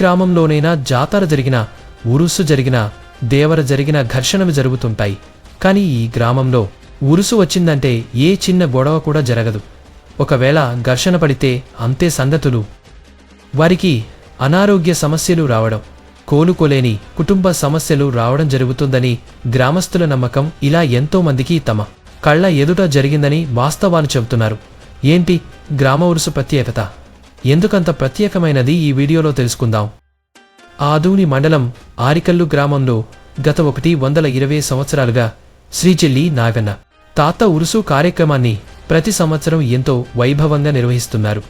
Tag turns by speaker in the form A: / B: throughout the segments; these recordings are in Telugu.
A: గ్రామంలోనైనా జాతర జరిగిన ఉరుసు జరిగిన దేవర జరిగిన ఘర్షణలు జరుగుతుంటాయి. కానీ ఈ గ్రామంలో ఉరుసు వచ్చిందంటే ఏ చిన్న గొడవ కూడా జరగదు. ఒకవేళ ఘర్షణ పడితే అంతే సంగతులు. వారికి అనారోగ్య సమస్యలు రావడం కోలుకోలేని కుటుంబ సమస్యలు రావడం జరుగుతుందని గ్రామస్తుల నమ్మకం ఇలా ఎంతో మందికి తమ కళ్ళ ఎదుట జరిగిందని వాస్తవాలు చెబుతున్నారు. ఏంటి గ్రామ ఉరుసు ప్రత్యేకత? ఎందుకంత ప్రత్యేకమైనది ఈ వీడియోలో తెలుసుకుందాం. ఆదూని మండలం ఆరికల్లు గ్రామంలో గత ఒకటి వందల ఇరవై సంవత్సరాలుగా శ్రీచెల్లి నాగన్న తాత ఉరుసు కార్యక్రమాన్ని ప్రతి సంవత్సరం ఎంతో వైభవంగా నిర్వహిస్తున్నారు.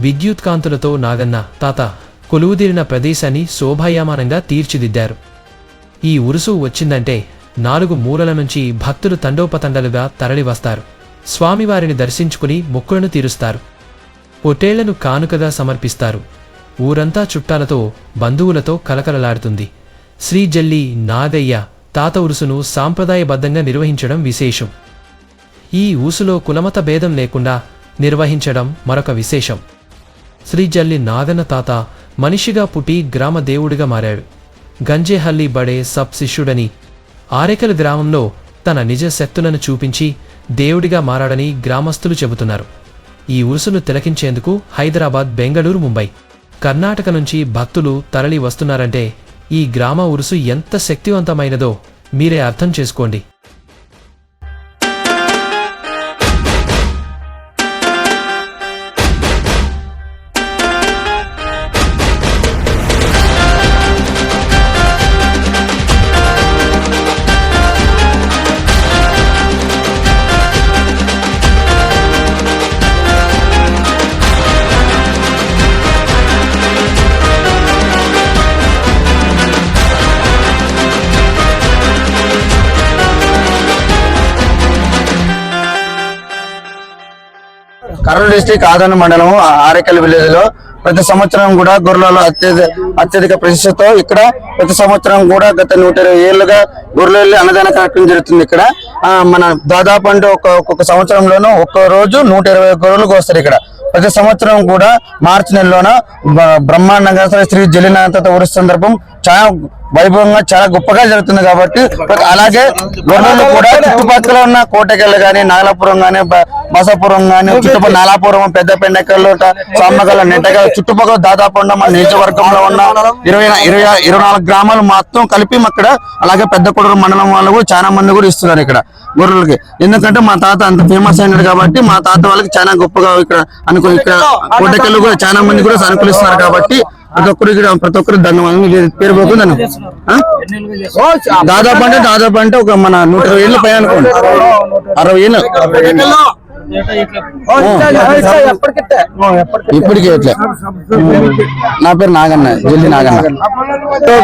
A: విద్యుత్ కాంతులతో నాగన్న తాత కొలువుదీరిన ప్రదేశాన్ని శోభాయమానంగా తీర్చిదిద్దారు. ఈ ఉరుసు వచ్చిందంటే నాలుగు మూలల నుంచి భక్తులు తండోపతండలుగా తరలివస్తారు. స్వామివారిని దర్శించుకుని మొక్కులను తీరుస్తారు. పొట్టేళ్ళను కానుకగా సమర్పిస్తారు. ఊరంతా చుట్టాలతో బంధువులతో కలకలలాడుతుంది. శ్రీజల్లి నాగయ్య తాత ఉరుసును సాంప్రదాయబద్ధంగా నిర్వహించడం విశేషం. ఈ ఊసులో కులమత భేదం లేకుండా నిర్వహించడం మరొక విశేషం. శ్రీజల్లి నాగన్న తాత మనిషిగా పుట్టి గ్రామ దేవుడిగా మారాడు. గంజేహల్లి బడే సబ్ శిష్యుడని ఆరేకల్ గ్రామంలో తన నిజ శక్తులను చూపించి దేవుడిగా మారాడని గ్రామస్తులు చెబుతున్నారు. ఈ ఉరుసును తిలకించేందుకు హైదరాబాద్ బెంగళూరు ముంబై. కర్ణాటక నుంచి భక్తులు తరలి వస్తున్నారంటే ఈ గ్రామ ఉరుసు ఎంత శక్తివంతమైనదో మీరే అర్థం చేసుకోండి.
B: కర్నూలు డిస్టిక్ ఆదరణ మండలం ఆరేకల్ విలేజ్లో ప్రతి సంవత్సరం కూడా గొర్రెలలో అత్యధిక అత్యధిక ప్రతిష్టతో ఇక్కడ ప్రతి సంవత్సరం కూడా గత నూట ఇరవై ఏళ్ళుగా గొర్రెలు అన్నదాన కార్యక్రమం జరుగుతుంది ఇక్కడ. ఆ, మన దాదాపు అంటే ఒక ఒక్కొక్క సంవత్సరంలోనూ ఒక్క రోజు నూట ఇరవై గొర్రెలకు వస్తారు ఇక్కడ. ప్రతి సంవత్సరం కూడా మార్చి నెలలోన బ్రహ్మాండంగా శ్రీ జలినాథత ఉరుస్ సందర్భం చాలా వైభవంగా చాలా గొప్పగా జరుగుతుంది కాబట్టి అలాగే గొర్రెలు కూడా చుట్టుపక్కల ఉన్న కోటకెళ్ళ గాని నాగలాపురం గాని బ- బసాపురం గాని చుట్టుపక్కల నాలాపురం పెద్ద పెండకల్లు సామగల నెట్టగల చుట్టుపక్కల దాదాపు ఉన్న మన నియోజకవర్గంలో ఉన్న ఇరవై ఇరవై ఇరవై నాలుగు గ్రామాలు మొత్తం కలిపి అక్కడ అలాగే పెద్ద కొడూరు మండలం వాళ్ళు చాలా మంది కూడా ఇస్తున్నారు ఇక్కడ గొర్రెలకి. ఎందుకంటే మా తాత అంత ఫేమస్ అయినాడు కాబట్టి మా తాత వాళ్ళకి చాలా గొప్పగా ఇక్కడ అనుకో ఇక్కడ కోటకెళ్ళు కూడా చాలా మంది కూడా అనుకూలిస్తున్నారు కాబట్టి ప్రతి ఒక్కరు ఇక్కడ ప్రతి ఒక్కరు ఇది పేరు పోతుందన్న దాదాపు అంటే దాదాపు అంటే ఒక మన నూట ఇరవై ఏళ్ళు పై అనుకోండి. అరవై ఏళ్ళు. ఇప్పటికే ఇట్లా. నా పేరు నాగన్న జల్లి నాగన్న.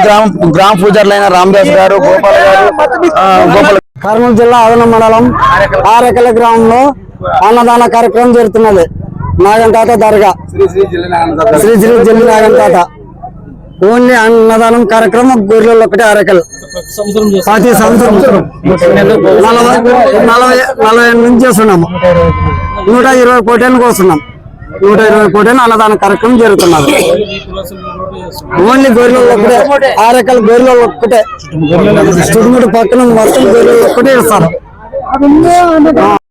B: గ్రామ గ్రామ పూజారులైన రామదాస్ గారు గోపాల్ గారు ఆ, గోపాల్
C: కర్నూలు జిల్లా ఆదన మండలం ఆరేకల గ్రామంలో అన్నదాన కార్యక్రమం జరుగుతున్నది. నాగన్ తాత దర్గా శ్రీ శ్రీ జిల్లి నాగన్ తాత. ఓన్లీ అన్నదానం కార్యక్రమం గొర్రెలు ఒకటి ఆరేకల్ ప్రతి సంవత్సరం. నలభై నలభై నుంచి చేస్తున్నాము. నూట ఇరవై కోట్లకు వస్తున్నాం నూట ఇరవై కోట్ల అన్నదాన కార్యక్రమం జరుగుతున్నది. ఓన్లీ గొర్రెలు ఒక్కటే ఆరేకల్ గొర్రెలు ఒక్కటే చుట్టుముట్టు పక్కన మొత్తం గొర్రెలు ఒక్కటే ఇస్తారు